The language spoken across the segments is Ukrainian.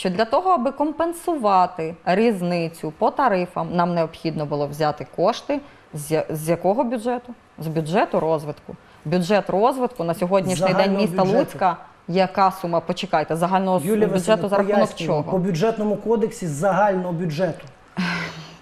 що для того, аби компенсувати різницю по тарифам, нам необхідно було взяти кошти з, якого бюджету? З бюджету розвитку. Бюджет розвитку на сьогоднішній день міста бюджету. Луцька. Яка сума? Почекайте, загального Юлія бюджету за рахунок чого? по бюджетному кодексі загального бюджету.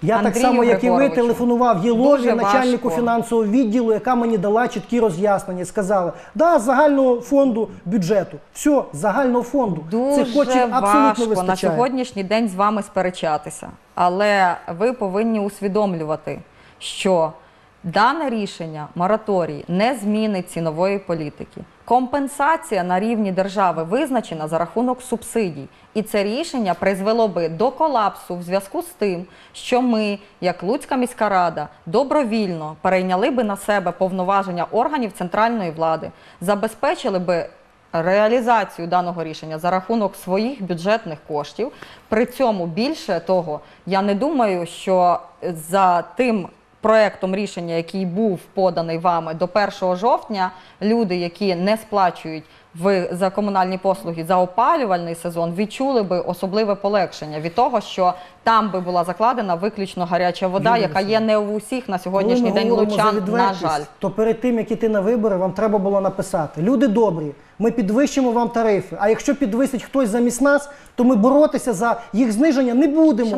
Я так само, як і ви, телефонував Єлові, начальнику важко. фінансового відділу, яка мені дала чіткі роз'яснення. Сказала, да, з загального фонду бюджету. Все, з загального фонду. Дуже Це хоче абсолютно важко на сьогоднішній день з вами сперечатися, але ви повинні усвідомлювати, що дане рішення мораторій не змінить цінової політики. Компенсація на рівні держави визначена за рахунок субсидій, і це рішення призвело би до колапсу в зв'язку з тим, що ми, як Луцька міська рада, добровільно перейняли би на себе повноваження органів центральної влади, забезпечили би реалізацію даного рішення за рахунок своїх бюджетних коштів. При цьому більше того, я не думаю, що за тим проектом рішення, який був поданий вами до 1 жовтня, люди, які не сплачують в за комунальні послуги за опалювальний сезон, відчули би особливе полегшення від того, що там би була закладена виключно гаряча вода, Юлія яка є не у всіх на сьогоднішній день лучан, на жаль. То перед тим, як іти на вибори, вам треба було написати: люди добрі, ми підвищимо вам тарифи. А якщо підвисить хтось замість нас, то ми боротися за їх зниження не будемо.